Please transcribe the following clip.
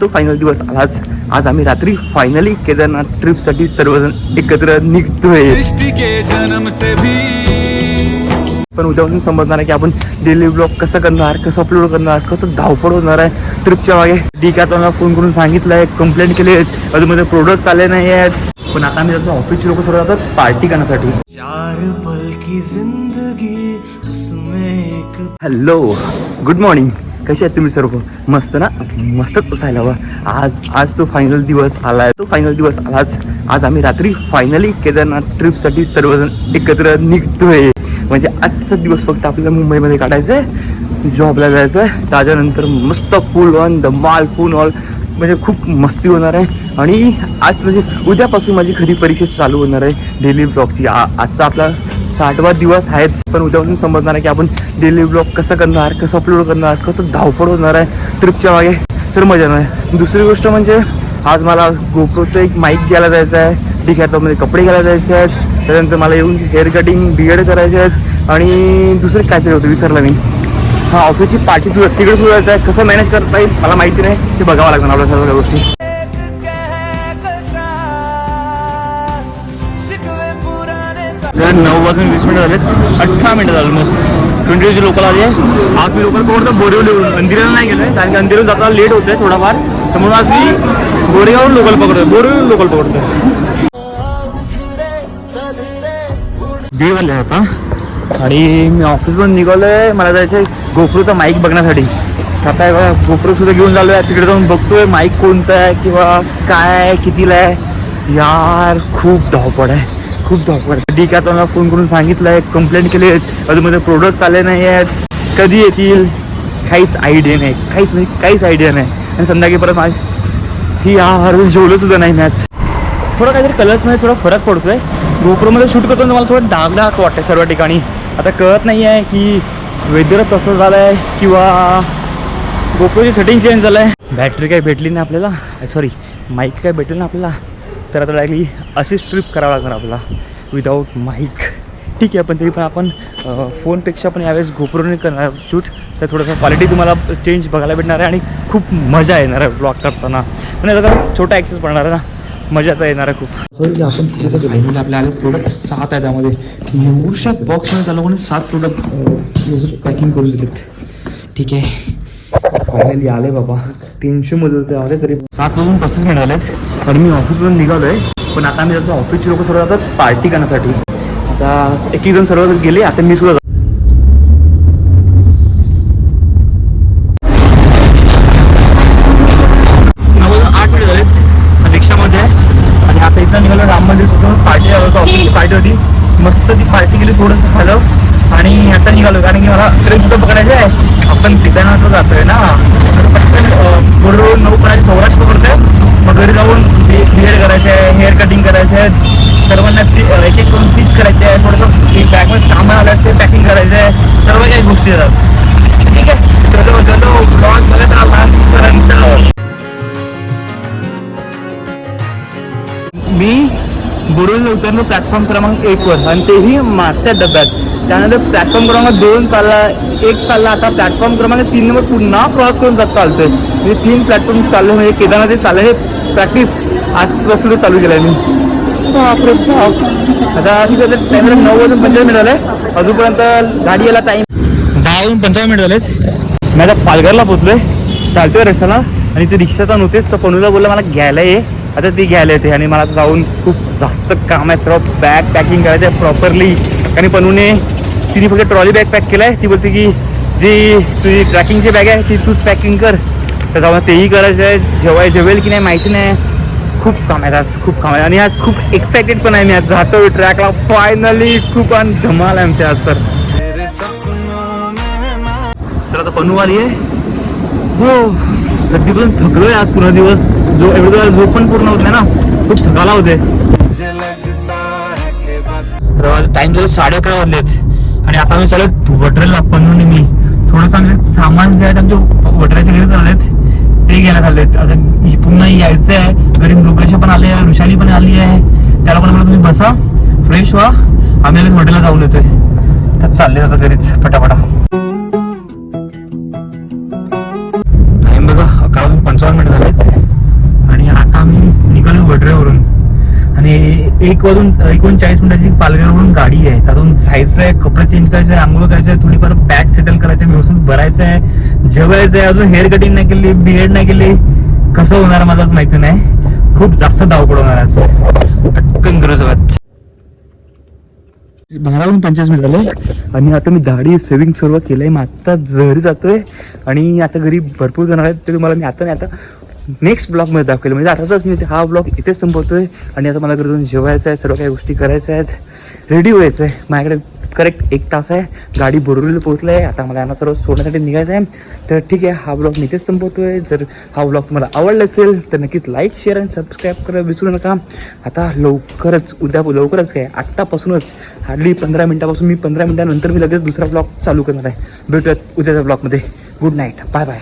तो फायनल दिवस. आलाच आज आम्ही रात्री फायनली केदारनाथ ट्रिपसाठी सर्वजण एकत्र निघतोय. पण उद्यापासून समजणार आहे की आपण डेली ब्लॉग कसं करणार कसं अपलोड करणार कसं धावपळ होणार आहे ट्रिपच्या मागे. डी का मला फोन करून सांगितलं आहे कंप्लेंट केली आहेत. अजून मध्ये प्रोडक्ट आले नाही आहेत. पण आता आम्ही जातो ऑफिसचे लोक सर्व जातात पार्टी करण्यासाठी. चार पल की जिंदगी हॅलो गुड मॉर्निंग कसे आहेत तुम्ही सर्व? मस्त ना? मस्तच असायला हवा. आज आज तो फायनल दिवस आला आहे तो फायनल दिवस आलाच. आज आम्ही रात्री फायनली केदारनाथ ट्रिपसाठी सर्वजण एकत्र निघतोय. म्हणजे आजचा दिवस फक्त आपल्याला मुंबईमध्ये काढायचा आहे जॉबला जायचं आहे त्याच्यानंतर मस्त फुल ऑन द माल फुल ऑल म्हणजे खूप मस्ती होणार आहे. आणि आज म्हणजे उद्यापासून माझी खरी परीक्षा चालू होणार आहे. डेली ब्लॉगची आजचा आपला साठवा दिवस आहेच पण उद्यापासून समजणार आहे की आपण डेली ब्लॉग कसं करणार कसं अपलोड करणार कसं धावपळ होणार आहे ट्रिपच्या मागे. तर मजा नाही दुसरी गोष्ट म्हणजे आज मला गोप्रोचं एक माईक घ्यायला जायचं आहे. ठीक आहे कपडे घ्यायला जायचे आहेत. त्यानंतर मला येऊन हेअर कटिंग बिएड करायचे आहेत. आणि दुसरं काहीतरी होतं विसरलं मी. हा ऑफिसची पार्टी सुरू आहे तिकडे सुरू जायचं आहे. कसं मॅनेज करता येईल मला माहिती नाही. ते बघावं लागणार आपल्या सर्व गोष्टी. नऊ वाजून वीस मिनिटं झालेत. अठरा मिनिटं झाले ऑलमोस्ट ट्वेंटी जी लोकल आली आहे आज मी लोकल पकडतो बोरिवलीवरून अंधेरीला नाही गेलोय कारण की अंधेरीहून जाताना लेट आहे थोडाफार. त्यामुळे आज मी गोरेगावरून लोकल पकडतोय बोरिवली लोकल पकडतोय. दीड झाले आता. आणि मी ऑफिसवरून निघालोय मला जायचं आहे गोप्रोचा माईक बघण्यासाठी आता हे सुद्धा घेऊन झालोय तिकडे जाऊन बघतोय माईक कोणता आहे किंवा काय आहे कितीला आहे. यार खूप धावपळ आहे. खूप धावपळ. आहे डी मला फोन करून सांगितलं आहे कंप्लेंट केली आहेत अजून माझे प्रोडक्ट आले नाही आहेत. कधी येतील? काहीच आयडिया नाही. काहीच नाही काहीच आयडिया नाही. आणि संध्याकाळी परत माझ ही यार जेवलं सुद्धा नाही मॅच. थोडं काहीतरी कलर्समध्ये थोडा फरक पडतोय. गोप्रोमध्ये शूट करतो मला थोडं डाग डाग वाटतं सर्व ठिकाणी. आता कळत नाही आहे की वेदर तसं झालं आहे किंवा गोप्रोची सेटिंग चेंज झालं आहे बॅटरी काही भेटली नाही आपल्याला? सॉरी माईक काय भेटली नाही आपल्याला? तर आता डायरेक्टली अशीच ट्रिप करावं लागणार आपल्याला विदाऊट माईक ठीक आहे पण तरी पण आपण फोनपेक्षा पण यावेळेस घोपरून करणार शूट तर थोडंसं क्वालिटी तुम्हाला चेंज बघायला भेटणार आहे आणि खूप मजा येणार आहे ब्लॉग करताना. म्हणजे आता छोटा ॲक्सेस पडणार आहे ना मजा तर येणार आहे खूप. सॉरी आपण फायनली आपल्या आले प्रोडक्ट सात आहे त्यामध्ये. एवढ्या बॉक्समध्ये त्या लोकांनी सात प्रोडक्ट पॅकिंग करून दिलेत ठीक आहे. फायनली आले बाबा. तीनशे मध्ये होते आले तरी. सात वाजून पस्तीस मिनिट झालेत. आणि मी ऑफिसवरून निघालोय. पण आता मी जातो ऑफिसचे लोक सर्व जातात पार्टी करण्यासाठी. आता एक एक जण सर्व गेले आता मी सुद्धा नऊ आठ मिनिट झाले रिक्षामध्ये आहे. आणि आता इथं निघालो राम मंदिर पार्टी ऑफिसची पार्टी होती मस्त ती पार्टी केली थोडंसं खालं आणि आता निघालो कारण की मला ट्रेन सुद्धा पकडायचं आहे. आपण केदारनाथला जातोय ना. तर पटकन बरोबर नऊ पर्यंत सौराष्ट्र पकडतोय मग घरी जाऊन बिएड करायचं आहे हेअर कटिंग करायचं आहे सर्वांना एक एक करून स्टिच करायचे आहे थोडंसं बॅगमध्ये सामान आलं ते पॅकिंग करायचं आहे सर्व काही गोष्टी येतात. ठीक आहे? चलो चलो लॉन्च बघत राहा पर्यंत मी बोरिवलीला उतरलो प्लॅटफॉर्म क्रमांक एक वर. आणि तेही मागच्या डब्यात. त्यानंतर प्लॅटफॉर्म क्रमांक दोन चालला एक चालला आता प्लॅटफॉर्म क्रमांक तीन नंबर पुन्हा क्रॉस करून जात चालतोय. म्हणजे तीन प्लॅटफॉर्म चालले म्हणजे केदारनाथ चालले हे प्रॅक्टिस आजपासून चालू केलं आहे मी. बापरे बाप. आता ठीक आहे टाइम नऊ वाजून पंचावन्न मिनिट झाले. अजूनपर्यंत गाडी यायला टाइम दहा वाजून पंचावन्न मिनिट झालेच मी आता पालघरला पोचलोय चालतोय रस्त्याला आणि ते रिक्षाचा नव्हतेच तर पनूला बोलला मला घ्यायला ये. आता ती घ्यायला येते आणि मला आता जाऊन खूप जास्त काम आहे. सर्व बॅग पॅकिंग करायचं आहे प्रॉपरली आणि पनूने तिने फक्त ट्रॉली बॅग पॅक केलं आहे ती बोलते की जी तुझी ट्रॅकिंगची बॅग आहे ती तूच पॅकिंग कर. तर जाऊन तेही करायचं आहे. जेव्हा जेवेल की नाही माहिती नाही. खूप काम आहे आज खूप काम आहे. आणि आज खूप एक्सायटेड पण आहे मी. आज जातो ट्रॅकला फायनली खूप आणि धमाल आहे आमच्या आज तर. तर आता पनू आली आहे हो कधीपासून थकलोय आज पूर्ण दिवस. जो एवढं झोप पण पूर्ण होत नाही ना. खूप थकाला होते. टाइम झाला साडे अकरा वाजलेत. आणि आता मी चालत वडरेला पण मी. थोडंसं सामान जे आहेत आमचे वटराच्या घरी आलेत. ते घ्यायला चाललेत. आता पुन्हा यायचं आहे घरी मृगेश पण आले आहे ऋषाली पण आली आहे. त्याला पण तुम्ही बसा. फ्रेश व्हा. आम्ही हॉटेलला जाऊन येतोय. तर चालले आता घरीच पटापटा. एक वाजून एकोणचाळीस मिनिटाची पालघरवरून गाडी आहे त्यातून जायचं आहे कपडे चेंज करायचे आहे आंघोळ करायचं आहे थोडीफार बॅग सेटल करायचं आहे व्यवस्थित भरायचं आहे. जेवायचं आहे अजून हेअर कटिंग नाही केली बिएड नाही केली. कसं होणार माझाच माहिती नाही. खूप जास्त धावपड होणार आज. पटकन करू बाराहून पंचवीस मिनिट झाले. आणि आता मी दाढी सेव्हिंग सर्व केलंय. मग आता घरी जातोय. आणि आता घरी भरपूर जाणार आहेत ते तुम्हाला मी आता नाही आता नेक्स्ट ब्लॉगमध्ये दाखवेल. म्हणजे आताच मी हा ब्लॉग इथेच संपवतोय. आणि आता मला घरी जेवायचं आहे सर्व काही गोष्टी करायच्या आहेत. रेडी व्हायचं आहे. माझ्याकडे करेक्ट एक तास आहे. गाडी बोरवलेली पोहोचलं आहे. आता मला यांना सर्व सोडण्यासाठी निघायचं आहे. तर ठीक आहे हा ब्लॉग मी इथेच संपवतोय. जर हा ब्लॉग तुम्हाला आवडला असेल तर नक्कीच लाईक शेअर आणि सबस्क्राईब करायला विसरू नका. आता लवकरच उद्या लवकरच काय आत्तापासूनच हार्डली पंधरा मिनटापासून मी पंधरा मिनटानंतर मी लगेच दुसरा ब्लॉग चालू करणार आहे. भेटूयात उद्याच्या ब्लॉगमध्ये गुड नाईट बाय बाय